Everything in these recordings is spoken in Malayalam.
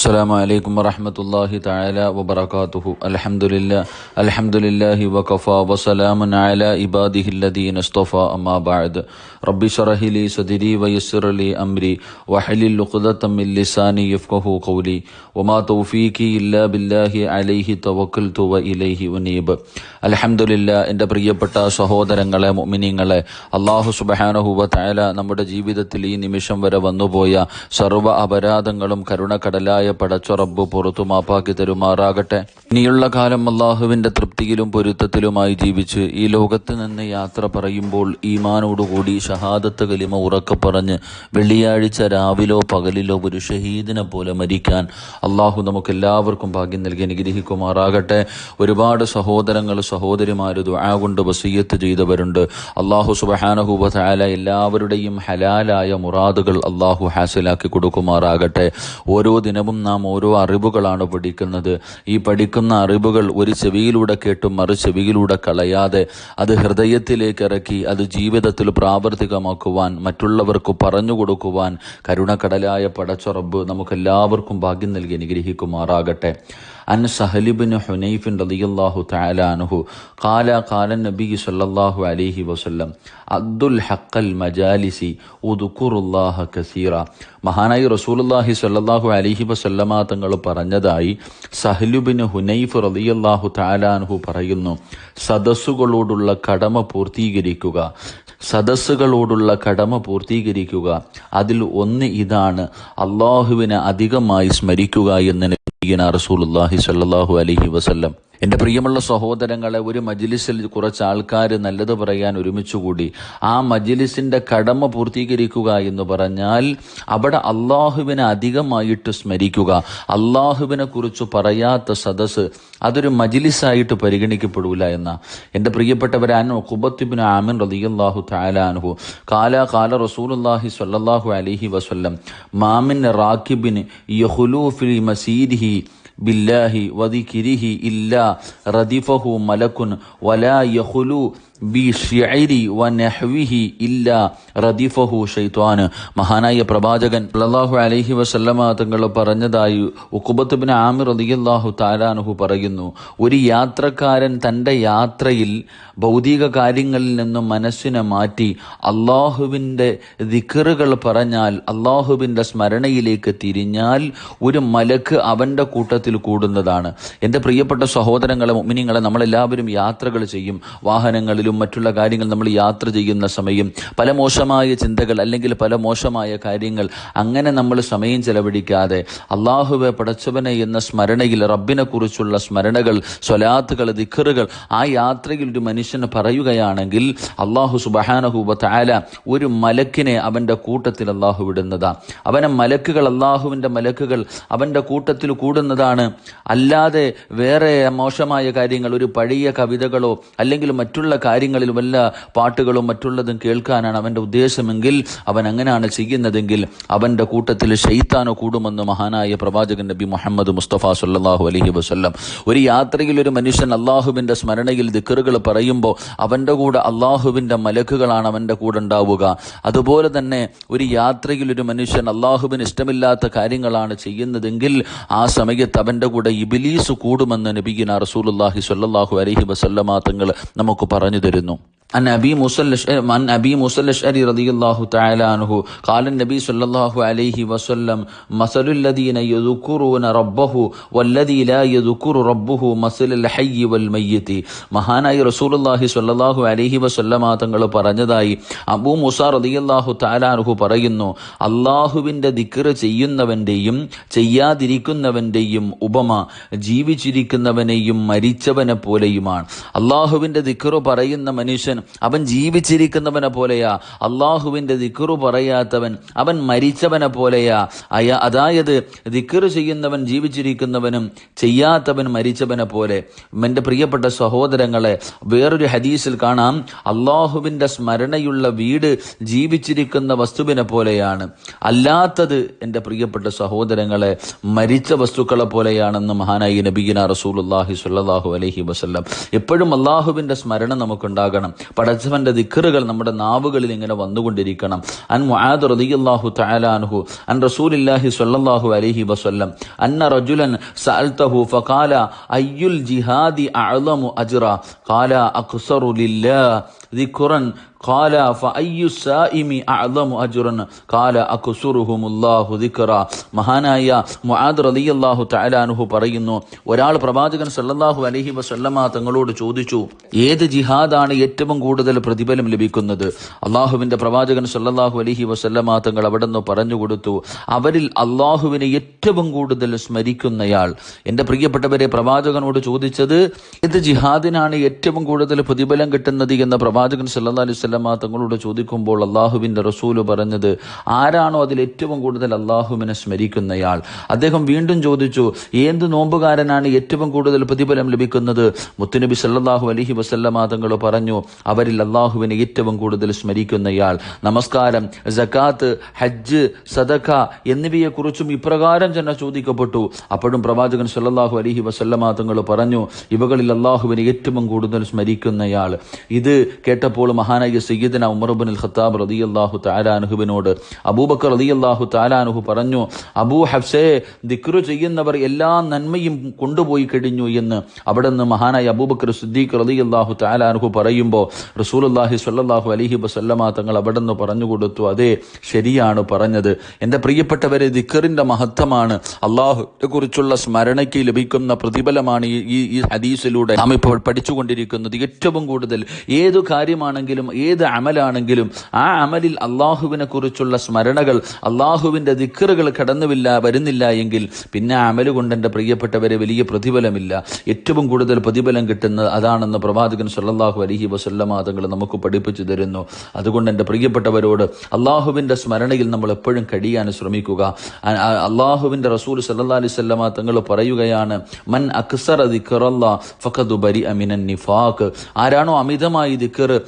السلام عليكم ورحمة الله تعالى وبركاته الحمد لله الحمد لله وكفى وسلام على عباده الذين اصطفى أما بعد ربي اشرح لي صدري ويسر لي أمري وحلل عقدة من لساني يفقه قولي وما توفيقي إلا بالله عليه توكلت وإليه أنيب الحمد لله എൻ്റെ പ്രിയപ്പെട്ട സഹോദരങ്ങളെ മുഅ്മിനീങ്ങളെ അള്ളാഹു സുബ്ഹാനഹു വ തആല നമ്മുടെ ജീവിതത്തിൽ ഈ നിമിഷം വരെ വന്നുപോയ സർവ്വ അപരാധങ്ങളും കരുണക്കടലായ പടച്ച റബ്ബ് പുറത്തു മാപ്പാക്കി തരുമാറാകട്ടെ. ഇനിയുള്ള കാലം അള്ളാഹുവിന്റെ തൃപ്തിയിലും പൊരുത്തത്തിലുമായി ജീവിച്ച് ഈ ലോകത്ത് നിന്ന് യാത്ര പറയുമ്പോൾ ഈമാനോടുകൂടി ഷഹാദത്ത് കലിമ ഉറക്കെ പറഞ്ഞ് വെള്ളിയാഴ്ച രാവിലോ പകലിലോ ഒരു ഷഹീദിനെ പോലെ മരിക്കാൻ അള്ളാഹു നമുക്ക് എല്ലാവർക്കും ഭാഗ്യം നൽകി അനുഗ്രഹിക്കുമാറാകട്ടെ. ഒരുപാട് സഹോദരങ്ങൾ സഹോദരിമാർ ദുആ കൊണ്ട് വസീയത്ത് ചെയ്തവരുണ്ട്. അള്ളാഹു സുബഹാനഹുബാല എല്ലാവരുടെയും ഹലാലായ മുറാദുകൾ അള്ളാഹു ഹാസിലാക്കി കൊടുക്കുമാറാകട്ടെ. ഓരോ ദിനവും നാം ഓരോ അറിവുകളാണ് പഠിക്കുന്നത്. ഈ പഠിക്കുന്ന അറിവുകൾ ഒരു ചെവിയിലൂടെ കേട്ടും മറു ചെവിയിലൂടെ കളയാതെ അത് ഹൃദയത്തിലേക്ക് ഇറക്കി അത് ജീവിതത്തിൽ പ്രാവർത്തികമാക്കുവാൻ മറ്റുള്ളവർക്ക് പറഞ്ഞു കൊടുക്കുവാൻ കരുണക്കടലായ പടച്ചുറബ് നമുക്കെല്ലാവർക്കും ഭാഗ്യം നൽകി അനുഗ്രഹിക്കുമാറാകട്ടെ. അന്ന സഹലിബിൻ ഹുനൈഫിൻ റതിയല്ലാഹു താലാനുഹു കാല കാലൻ നബി സല്ലാഹു അലിഹി വസ്ല്ലം അബ്ദുൽ ഹക്കൽ മജാലിസി ഉദുക്കുറുല്ലാഹ കസീറ. മഹാനായി റസൂലുല്ലാഹി സല്ലാഹു അലിഹി വസല്ലമ തങ്ങൾ പറഞ്ഞതായി സഹലുബിന് ഹുനൈഫ് റതിയല്ലാഹു താലാനുഹു പറയുന്നു. സദസ്സുകളോടുള്ള കടമ പൂർത്തീകരിക്കുക. സദസ്സുകളോടുള്ള കടമ പൂർത്തീകരിക്കുക. അതിൽ ഒന്ന് ഇതാണ്. അള്ളാഹുവിനെ അധികമായി സ്മരിക്കുക എന്നതിന് റസൂലുള്ളാഹി സ്വല്ലല്ലാഹു അലൈഹി വസല്ലം. എന്റെ പ്രിയമുള്ള സഹോദരങ്ങളെ ഒരു മജിലിസിൽ കുറച്ച് ആൾക്കാർ നല്ലത് പറയാൻ ഒരുമിച്ചുകൂടി. ആ മജിലിസിന്റെ കടമ പൂർത്തീകരിക്കുക എന്ന് പറഞ്ഞാൽ അവിടെ അള്ളാഹുവിനെ അധികമായിട്ട് സ്മരിക്കുക. അള്ളാഹുവിനെ കുറിച്ച് പറയാത്ത സദസ്സ് അതൊരു മജിലിസായിട്ട് പരിഗണിക്കപ്പെടൂല എന്ന. എന്റെ പ്രിയപ്പെട്ടവരാൻ കുബത്തിബിൻ ആമിൻ റളിയല്ലാഹു താലാനുഹു കാല കാല റസൂലുള്ളാഹി സ്വല്ലല്ലാഹു അലൈഹി വസല്ലം മാമിൻ റാക്കിബിൻ യഖുലു ഫി മസീദിഹി بالله وذكره إلا ردفه ملك ولا يخلو മഹാനായ പ്രവാചകൻ അള്ളാഹു അലൈഹി വസല്ലമ തങ്ങൾ പറഞ്ഞതായി ഉഖബത്ത് ബിൻ ആമിർ റളിയല്ലാഹു താരാനുഹു പറയുന്നു. ഒരു യാത്രക്കാരൻ തന്റെ യാത്രയിൽ ഭൗതിക കാര്യങ്ങളിൽ നിന്നും മനസ്സിനെ മാറ്റി അള്ളാഹുവിന്റെ ദിക്കറുകൾ പറഞ്ഞാൽ അള്ളാഹുവിന്റെ സ്മരണയിലേക്ക് തിരിഞ്ഞാൽ ഒരു മലക്ക് അവന്റെ കൂട്ടത്തിൽ കൂടുന്നതാണ്. എന്റെ പ്രിയപ്പെട്ട സഹോദരങ്ങളെ മുമിനിങ്ങളെ നമ്മളെല്ലാവരും യാത്രകൾ ചെയ്യും. വാഹനങ്ങളിലും മറ്റുള്ള കാര്യങ്ങൾ നമ്മൾ യാത്ര ചെയ്യുന്ന സമയം പല മോശമായ ചിന്തകൾ അല്ലെങ്കിൽ പല മോശമായ കാര്യങ്ങൾ അങ്ങനെ നമ്മൾ സമയം ചെലവഴിക്കാതെ അള്ളാഹുവെ പടച്ചവനെ എന്ന സ്മരണയിൽ റബ്ബിനെ കുറിച്ചുള്ള സ്മരണകൾ സ്വലാത്തുകൾ ദിഖറുകൾ ആ യാത്രയിൽ ഒരു മനുഷ്യന് പറയുകയാണെങ്കിൽ അള്ളാഹു സുബഹാനഹൂബ താല ഒരു മലക്കിനെ അവന്റെ കൂട്ടത്തിൽ അള്ളാഹു വിടുന്നതാ. അവനെ മലക്കുകൾ അള്ളാഹുവിന്റെ മലക്കുകൾ അവന്റെ കൂട്ടത്തിൽ കൂടുന്നതാണ്. അല്ലാതെ വേറെ മോശമായ കാര്യങ്ങൾ ഒരു പഴയ കവിതകളോ അല്ലെങ്കിൽ മറ്റുള്ള കാര്യങ്ങളിൽ വല്ല പാട്ടുകളും മറ്റുള്ളതും കേൾക്കാനാണ് അവന്റെ ഉദ്ദേശമെങ്കിൽ അവൻ അങ്ങനെയാണ് ചെയ്യുന്നതെങ്കിൽ അവന്റെ കൂട്ടത്തിൽ ഷെയ്ത്താനോ കൂടുമെന്ന് മഹാനായ പ്രവാചകൻ നബി മുഹമ്മദ് മുസ്തഫ സല്ലാഹു അലഹി വസ്ല്ലം. ഒരു യാത്രയിൽ ഒരു മനുഷ്യൻ അള്ളാഹുവിന്റെ സ്മരണയിൽ ദിക്കറുകൾ പറയുമ്പോൾ അവന്റെ കൂടെ അള്ളാഹുവിന്റെ മലക്കുകളാണ് അവന്റെ കൂടെ ഉണ്ടാവുക. അതുപോലെ തന്നെ ഒരു യാത്രയിൽ ഒരു മനുഷ്യൻ അള്ളാഹുവിന് ഇഷ്ടമില്ലാത്ത കാര്യങ്ങളാണ് ചെയ്യുന്നതെങ്കിൽ ആ സമയത്ത് അവന്റെ കൂടെ ഇബിലീസ് കൂടുമെന്ന് നബിഗിന റസൂലുല്ലാഹി സ്വല്ലല്ലാഹു അലൈഹി വസല്ലമ തങ്ങൾ നമുക്ക് പറഞ്ഞു തരുന്നു. عن أبي موسى عن أبي موسى الأشعري رضي الله تعالى عنه قال النبي صلى الله عليه وسلم مثل الذين يذكرون ربه والذي لا يذكر ربه مثل الحي والميت മഹാനായി റസൂലുള്ളാഹി സ്വല്ലല്ലാഹു അലൈഹി വസല്ലമ തങ്ങൾ പറഞ്ഞതായി അബൂ മൂസ റളിയല്ലാഹു തആല അൻഹു പറയുന്നു അള്ളാഹുവിൻ്റെ ദിക്ർ ചെയ്യുന്നവൻ്റെയും ചെയ്യാതിരിക്കുന്നവൻ്റെയും ഉപമ ജീവിച്ചിരിക്കുന്നവനെയും മരിച്ചവനെ പോലെയുമാണ് അള്ളാഹുവിൻ്റെ ദിക്ർ പറയുന്ന മനുഷ്യൻ അവൻ ജീവിച്ചിരിക്കുന്നവനെ പോലെയാ. അള്ളാഹുവിന്റെ ദിക്കറു പറയാത്തവൻ അവൻ മരിച്ചവനെ പോലെയാ. അയാ അതായത് ദിക്കറ് ചെയ്യുന്നവൻ ജീവിച്ചിരിക്കുന്നവനും ചെയ്യാത്തവൻ മരിച്ചവനെ പോലെ. എന്റെ പ്രിയപ്പെട്ട സഹോദരങ്ങളെ വേറൊരു ഹദീസിൽ കാണാം. അള്ളാഹുവിന്റെ സ്മരണയുള്ള വീട് ജീവിച്ചിരിക്കുന്ന വസ്തുവിനെ പോലെയാണ്. അല്ലാത്തത് എന്റെ പ്രിയപ്പെട്ട സഹോദരങ്ങളെ മരിച്ച വസ്തുക്കളെ പോലെയാണെന്ന് മഹാനായി നബീന റസൂൽ അള്ളാഹി സുല്ലാഹു അലഹി വസല്ലം. എപ്പോഴും അള്ളാഹുവിന്റെ സ്മരണ നമുക്കുണ്ടാകണം. പടച്ചവന്റെ ദിക്കറുകൾ നമ്മുടെ നാവുകളിൽ ഇങ്ങനെ വന്നുകൊണ്ടിരിക്കണം. അൻ മുആദ് റളിയല്ലാഹു തആല അൻഹു അൻ റസൂലില്ലാഹി സ്വല്ലല്ലാഹു അലൈഹി വസല്ലം അന്ന റജുലൻ സഅൽതഹു ഫഖാല അയ്യുൽ ജിഹാദി അഅ്ലമു അജ്റ ഖാല അക്സറു ലില്ലാ ദിക്റൻ قال فأي السائم أعظم أجرا قال أكسرهم الله ذكرا മഹാനായ മുആദ് റളിയല്ലാഹു തആല അൻഹു പറയുന്നു ഒരാൾ പ്രവാചകൻ സല്ലല്ലാഹു അലൈഹി വസല്ലമ തങ്ങളോട് ചോദിച്ചു ഏത് ജിഹാദാണ് ഏറ്റവും കൂടുതൽ പ്രതിഫലം ലഭിക്കുന്നത് അള്ളാഹുവിന്റെ പ്രവാചകൻ സല്ലല്ലാഹു അലൈഹി വസല്ലമ തങ്ങൾ അവിടെ നിന്ന് പറഞ്ഞു കൊടുത്തു അവരിൽ അള്ളാഹുവിനെ ഏറ്റവും കൂടുതൽ സ്മരിക്കുന്നയാൾ എൻ്റെ പ്രിയപ്പെട്ടവരെ പ്രവാചകനോട് ചോദിച്ചത് ഏത് ജിഹാദിനാണ് ഏറ്റവും കൂടുതൽ പ്രതിഫലം കിട്ടുന്നത് എന്ന പ്രവാചകൻ സല്ലല്ലാഹു അലൈഹി വസല്ലമ തങ്ങളോട് ചോദിക്കുമ്പോൾ അള്ളാഹുവിന്റെ റസൂൽ പറഞ്ഞത് ആരാണോ അതിൽ ഏറ്റവും കൂടുതൽ അള്ളാഹുവിനെ സ്മരിക്കുന്നയാൾ? അദ്ദേഹം വീണ്ടും ചോദിച്ചു ഏത് നോമ്പുകാരനാണ് ഏറ്റവും കൂടുതൽ പ്രതിഫലം ലഭിക്കുന്നത്? മുത്തുനബി സല്ലാഹു അലഹി വസല്ലമ തങ്ങൾ പറഞ്ഞു അവരിൽ അള്ളാഹുവിനെ ഏറ്റവും കൂടുതൽ സ്മരിക്കുന്നയാൾ. നമസ്കാരം ജക്കാത്ത് ഹജ്ജ് സദഖ എന്നിവയെക്കുറിച്ചും ഇപ്രകാരം തന്നെ ചോദിക്കപ്പെട്ടു. അപ്പോഴും പ്രവാചകൻ സല്ലാഹു അലഹി വസല്ലമ തങ്ങൾ പറഞ്ഞു ഇവകളിൽ അള്ളാഹുവിനെ ഏറ്റവും കൂടുതൽ സ്മരിക്കുന്നയാൾ. ഇത് കേട്ടപ്പോൾ മഹാനായ സയ്യിദന ഉമർബിൻ ഖത്താബ് റതി അള്ളാഹു താലാനുഹുബിനോട് അബൂബക്കർ റതി അള്ളാഹു താലാനുഹു പറഞ്ഞു അബൂ ഹബ്സെ ദിക്റു ചെയ്യുന്നവർ എല്ലാ നന്മയും കൊണ്ടുപോയി കഴിഞ്ഞു എന്ന് അവിടെ നിന്ന് മഹാനായ അബൂബക്കർ സിദ്ദീഖ് അള്ളാഹു താലാനുഹു പറയുമ്പോൾ റസൂൽ അള്ളാഹി സല്ലാഹു അലഹി വസല്ലമ തങ്ങൾ അവിടെ നിന്ന് പറഞ്ഞു കൊടുത്തു അതെ ശരിയാണ് പറഞ്ഞത്. എന്റെ പ്രിയപ്പെട്ടവരെ ദിക്കറിന്റെ മഹത്വമാണ് അള്ളാഹുവിനെ കുറിച്ചുള്ള സ്മരണയ്ക്ക് ലഭിക്കുന്ന പ്രതിഫലമാണ് ഈ- ഈ ഹദീസിലൂടെ നാം ഇപ്പോൾ പഠിച്ചുകൊണ്ടിരിക്കുന്നത്. ഏറ്റവും കൂടുതൽ ഏതു കാര്യമാണെങ്കിലും ഏത് അമലാണെങ്കിലും ആ അമലിൽ അള്ളാഹുവിനെ കുറിച്ചുള്ള സ്മരണകൾ അള്ളാഹുവിന്റെ ദിക്കറുകൾ കടന്നുവില്ല വരുന്നില്ല എങ്കിൽ പിന്നെ ആ അമൽ കൊണ്ട് എന്റെ പ്രിയപ്പെട്ടവരെ വലിയ പ്രതിഫലമില്ല. ഏറ്റവും കൂടുതൽ പ്രതിഫലം കിട്ടുന്നത് അതാണെന്ന് പ്രവാചകൻ സല്ലാഹു അലഹി വസല്ലമാതങ്ങൾ നമുക്ക് പഠിപ്പിച്ചു തരുന്നു. അതുകൊണ്ട് എന്റെ പ്രിയപ്പെട്ടവരോട് അള്ളാഹുവിന്റെ സ്മരണയിൽ നമ്മൾ എപ്പോഴും കഴിയാൻ ശ്രമിക്കുക. ആ- റസൂൽ സല്ലാ അലൈഹി വസല്ലമ തങ്ങൾ പറയുകയാണ് മൻ അക്സറ ദിക്റല്ലാ ഫഖദു ബരി അമിനൻ നിഫാഖ്. ആരാണോ അമിതമായി ദിക്കർ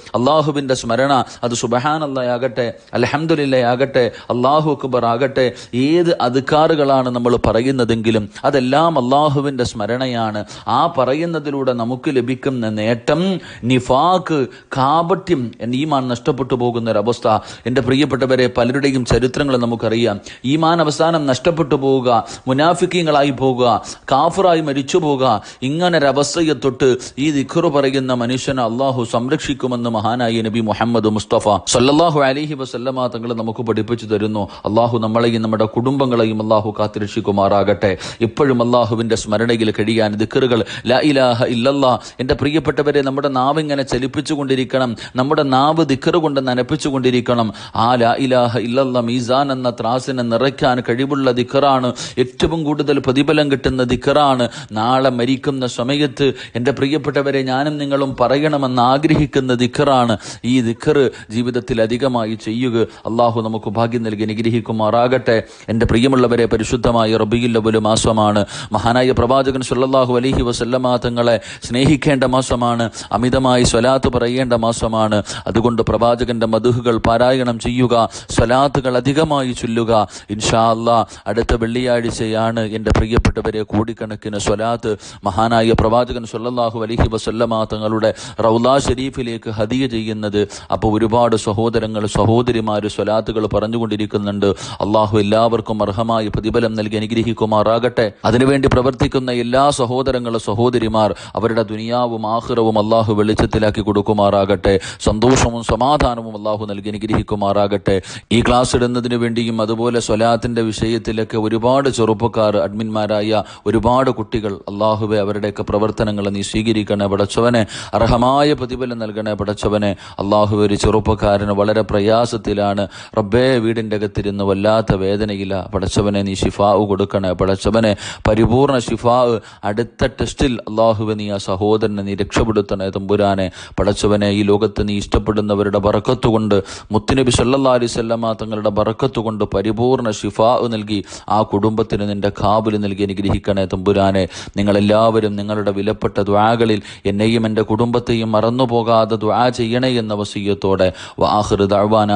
അള്ളാഹുവിന്റെ സ്മരണ അത് സുബഹാനല്ലായാകട്ടെ അലഹമുല്ലയാകട്ടെ അള്ളാഹു അക്ബർ ആകട്ടെ ഏത് അധികാറുകളാണ് നമ്മൾ പറയുന്നതെങ്കിലും അതെല്ലാം അള്ളാഹുവിന്റെ സ്മരണയാണ്. ആ പറയുന്നതിലൂടെ നമുക്ക് ലഭിക്കുന്ന നേട്ടം നിഫാക്ക് കാപട്യം ഈമാൻ നഷ്ടപ്പെട്ടു പോകുന്ന ഒരവസ്ഥ എന്റെ പ്രിയപ്പെട്ടവരെ പലരുടെയും ചരിത്രങ്ങൾ നമുക്കറിയാം. ഈമാൻ അവസാനം നഷ്ടപ്പെട്ടു പോവുക മുനാഫിക്കങ്ങളായി പോവുക കാഫറായി മരിച്ചു പോവുക ഇങ്ങനൊരവസ്ഥയെ തൊട്ട് ഈ ദിഖുറു പറയുന്ന മനുഷ്യനെ അള്ളാഹു സംരക്ഷിക്കുമെന്ന് മഹാനായി നബി മുഹമ്മദ് മുസ്തഫ സല്ലാഹു അലൈഹി വസല്ലമ തങ്ങൾ നമുക്ക് പഠിപ്പിച്ചു തരുന്നു. അള്ളാഹു നമ്മളെയും നമ്മുടെ കുടുംബങ്ങളെയും അള്ളാഹു കാത്തിരക്ഷിക്കുമാറാകട്ടെ. ഇപ്പോഴും അള്ളാഹുവിന്റെ സ്മരണയിൽ കഴിയാൻ ദിക്കറുകൾ ലാ ഇലാഹ ഇല്ലല്ലാ എന്റെ പ്രിയപ്പെട്ടവരെ നമ്മുടെ നാവ് ഇങ്ങനെ ചലിപ്പിച്ചുകൊണ്ടിരിക്കണം നമ്മുടെ നാവ് ദിക്കറ് കൊണ്ട് നനപ്പിച്ചുകൊണ്ടിരിക്കണം. ആ ലാ ഇലാഹ ഇല്ലല്ല മീസാൻ എന്ന ത്രാസിനെ നിറയ്ക്കാൻ കഴിവുള്ള ദിക്കറാണ് ഏറ്റവും കൂടുതൽ പ്രതിഫലം കിട്ടുന്ന ദിക്കറാണ്. നാളെ മരിക്കുന്ന സമയത്ത് എന്റെ പ്രിയപ്പെട്ടവരെ ഞാനും നിങ്ങളും പറയണമെന്ന് ആഗ്രഹിക്കുന്ന ദിക്കറാണ്. ഈ ദിഖർ ജീവിതത്തിൽ അധികമായി ചെയ്യുക. അള്ളാഹു നമുക്ക് ഭാഗ്യം നൽകി അനുഗ്രഹിക്കുമാറാകട്ടെ. എന്റെ പ്രിയമുള്ളവരെ പരിശുദ്ധമായ റബിയുല്ലബുലു മാസമാണ്. മഹാനായ പ്രവാചകൻ സുല്ലാഹു അലഹി വസല്ലമ തങ്ങളെ സ്നേഹിക്കേണ്ട മാസമാണ്. അമിതമായി സ്വലാത്ത് പറയേണ്ട മാസമാണ്. അതുകൊണ്ട് പ്രവാചകന്റെ മധുഹുകൾ പാരായണം ചെയ്യുക. സ്വലാത്തുകൾ അധികമായി ചൊല്ലുക. ഇൻഷാ അല്ലാ അടുത്ത വെള്ളിയാഴ്ചയാണ് എന്റെ പ്രിയപ്പെട്ടവരെ കോടിക്കണക്കിന് സ്വലാത്ത്. മഹാനായ പ്രവാചകൻ സുല്ലാഹു അലഹി വസല്ലമ തങ്ങളുടെ റൗലാ ഷെരീഫിലേക്ക് ഹദിയ ചെയ്യുന്നത് അപ്പോൾ ഒരുപാട് സഹോദരങ്ങൾ സഹോദരിമാർ സ്വലാത്തുകൾ പറഞ്ഞുകൊണ്ടിരിക്കുന്നുണ്ട്. അള്ളാഹു എല്ലാവർക്കും അർഹമായ പ്രതിഫലം നൽകി അനുഗ്രഹിക്കുമാറാകട്ടെ. അതിനുവേണ്ടി പ്രവർത്തിക്കുന്ന എല്ലാ സഹോദരങ്ങളും സഹോദരിമാർ അവരുടെ ദുനിയാവും ആഹ്റവും അള്ളാഹു വെളിച്ചത്തിലാക്കി കൊടുക്കുമാറാകട്ടെ. സന്തോഷവും സമാധാനവും അള്ളാഹു നൽകി അനുഗ്രഹിക്കുമാറാകട്ടെ. ഈ ക്ലാസ് ഇടുന്നതിന് വേണ്ടിയും അതുപോലെ സ്വലാത്തിന്റെ വിഷയത്തിലൊക്കെ ഒരുപാട് ചെറുപ്പക്കാർ അഡ്മിന്മാരായ ഒരുപാട് കുട്ടികൾ അള്ളാഹുവെ അവരുടെയൊക്കെ പ്രവർത്തനങ്ങൾ നീ സ്വീകരിക്കണേ പടച്ചവനെ. അർഹമായ പ്രതിഫലം നൽകണേ പടച്ചവനെ. അള്ളാഹു ഒരു ചെറുപ്പക്കാരന് വളരെ പ്രയാസത്തിലാണ്. റബ്ബേ വീടിന്റെ അകത്തിരുന്ന് വല്ലാത്ത വേദനയില്ല. പടച്ചവനെ നീ ഷിഫാവ് കൊടുക്കണേ. പടച്ചവനെ പരിപൂർണ ഷിഫാവ് അടുത്ത ടെസ്റ്റിൽ അള്ളാഹുവെ നീ ആ സഹോദരനെ നീ രക്ഷപ്പെടുത്തണേ തമ്പുരാനെ. പടച്ചവനെ ഈ ലോകത്ത് നീ ഇഷ്ടപ്പെടുന്നവരുടെ ബറക്കത്തുകൊണ്ട് മുത്തുനബി സല്ലല്ലാഹു അലൈഹി വസല്ലമ തങ്ങളുടെ ബറക്കത്തുകൊണ്ട് പരിപൂർണ ഷിഫാവ് നൽകി ആ കുടുംബത്തിന് നിന്റെ കാബിൽ നൽകി അനുഗ്രഹിക്കണേ തമ്പുരാനെ. നിങ്ങളെല്ലാവരും നിങ്ങളുടെ വിലപ്പെട്ട ദ്വാകളിൽ എന്നെയും എന്റെ കുടുംബത്തെയും മറന്നു പോകാതെ ദ്വാ ചെയ്യണേ എന്ന വസീയത്തോടെ വാഹിർ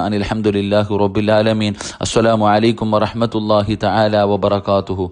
അനിൽ ഹംദുലില്ലാഹി റബ്ബിൽ ആലമീൻ. അസ്സലാമു അലൈക്കും വറഹ്മത്തുള്ളാഹി തആല വബറകാതുഹു.